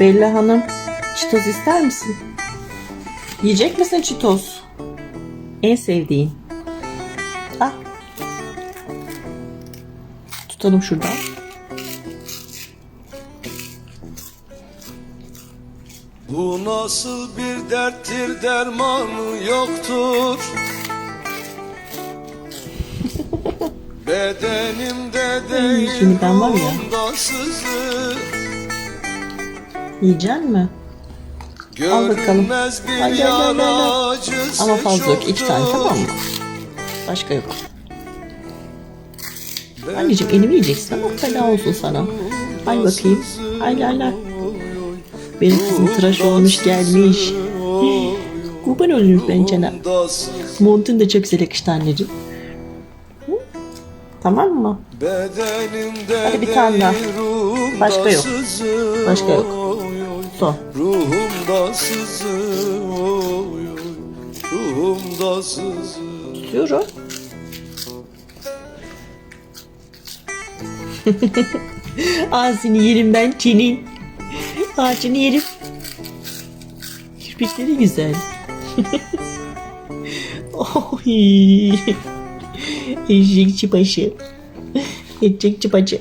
Bella Hanım, çitoz ister misin? Yiyecek misin çitoz? En sevdiğin. Al. Tutalım şuradan. Bu nasıl bir derttir dermanı yoktur Bedenimde değil şimdi ben var ya. ruhumda sızı Yiyecek mi? Al bakalım. Ay, gel, gel, gel, gel. Ama fazla yok. iki tane tamam mı? Başka yok. Anneciğim elimi yiyeceksin ama fena olsun sana. Ay bakayım. Ay ay ay. Benim kızım tıraş olmuş gelmiş. Kurban olurum ben sana. Montun da çok güzel yakıştı anneciğim. Tamam mı? Bedenimde Hadi bir tane daha. Başka yok. Başka yok. Son. Ruhumda sızı. Ruhumda sızı Tutuyorum. Ağzını yerim ben senin. Ağacını yerim. Kirpikleri güzel. Oy. Eşek çıbaşı. Eşek çıbacı.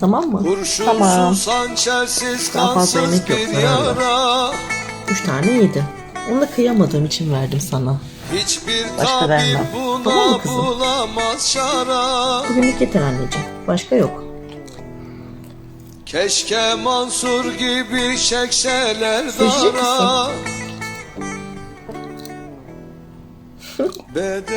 Tamam mı? Kurşunsuz Tamam. Daha fazla yemek yok, yara Üç tane yedim. Onu da kıyamadığım için verdim sana. Hiçbir Başka vermem. Tamam mı kızım? bulamaz şara Bugünlük yeter anneciğim. Başka yok. Keşke Mansur gibi çekseler dara Beden